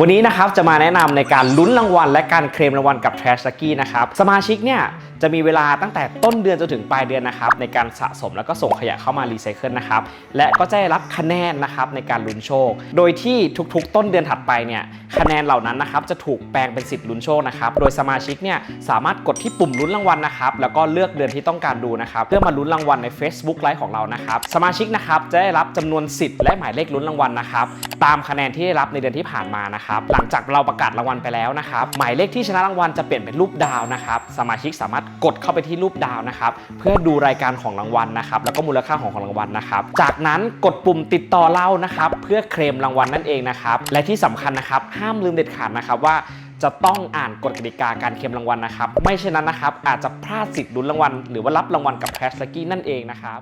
วันนี้นะครับจะมาแนะนำในการลุ้นรางวัลและการเคลมรางวัลกับ Trash Lucky นะครับสมาชิกเนี่ย จะมีเวลาตั้งแต่ต้นเดือนจนถึงปลายเดือนนะครับในการสะสมแล้วก็ส่งขยะเข้ามารีไซเคิลนะครับและก็จะได้รับคะแนนนะครับในการลุ้นโชค โดยที่ทุกๆ ต้นเดือนถัดไปเนี่ยคะแนนเหล่านั้นนะครับจะถูกแปลงเป็นสิทธิ์ลุ้นโชคนะครับโดยสมาชิกเนี่ยสามารถกดที่ปุ่มลุ้นรางวัลนะครับแล้วก็เลือกเดือนที่ต้องการดูนะครับเพื่อมาลุ้นรางวัลใน Facebook ไลฟ์ของเรานะครับสมาชิกนะครับจะได้รับจำนวนสิทธิ์และหมายเลขลุ้นรางวัลนะครับตามคะแนนที่ได้รับในเดือนที่ผ่านมานะครับหลังจากเราประกาศรางวัลไปแล้วนะครับหมายเลขที่ชนะรางวัลจะเปลี่ยนเป็นรูปดาวนะครับสมาชิกสามารถกดเข้าไปที่รูปดาวนะครับ เพื่อดูรายการของรางวัลนะครับ แล้วก็มูลค่าของของรางวัลนะครับ จากนั้นกดปุ่มติดต่อเรานะครับ เพื่อเคลมรางวัลนั่นเองนะครับ และที่สำคัญนะครับ ห้ามลืมเด็ดขาดนะครับว่าจะต้องอ่านกฎกติกาการเคลมรางวัลนะครับ ไม่เช่นนั้นนะครับ อาจจะพลาดสิทธิ์ลุ้นรางวัลหรือว่ารับรางวัลกับแคสลักกี้นั่นเองนะครับ